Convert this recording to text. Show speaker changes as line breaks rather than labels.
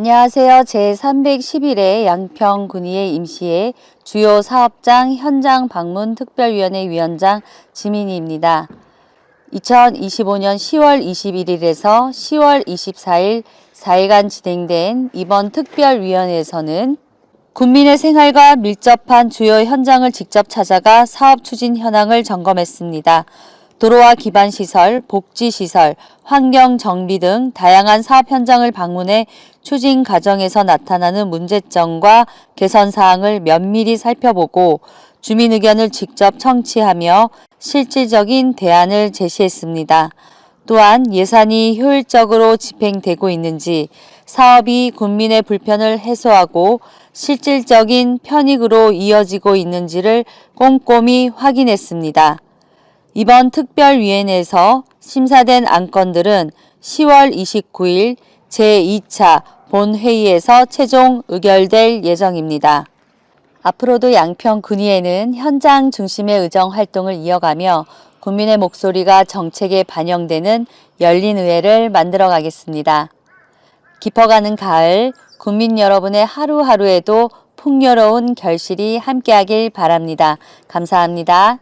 안녕하세요. 제311회 양평군의회 임시회 주요 사업장 현장 방문 특별위원회 위원장 지민희입니다. 2025년 10월 21일에서 10월 24일 4일간 진행된 이번 특별위원회에서는 군민의 생활과 밀접한 주요 현장을 직접 찾아가 사업 추진 현황을 점검했습니다. 도로와 기반 시설, 복지 시설, 환경 정비 등 다양한 사업 현장을 방문해 추진 과정에서 나타나는 문제점과 개선 사항을 면밀히 살펴보고 주민 의견을 직접 청취하며 실질적인 대안을 제시했습니다. 또한 예산이 효율적으로 집행되고 있는지 사업이 국민의 불편을 해소하고 실질적인 편익으로 이어지고 있는지를 꼼꼼히 확인했습니다. 이번 특별위원회에서 심사된 안건들은 10월 29일 제2차 본회의에서 최종 의결될 예정입니다. 앞으로도 양평 군의회는 현장 중심의 의정 활동을 이어가며 국민의 목소리가 정책에 반영되는 열린 의회를 만들어 가겠습니다. 깊어가는 가을, 국민 여러분의 하루하루에도 풍요로운 결실이 함께하길 바랍니다. 감사합니다.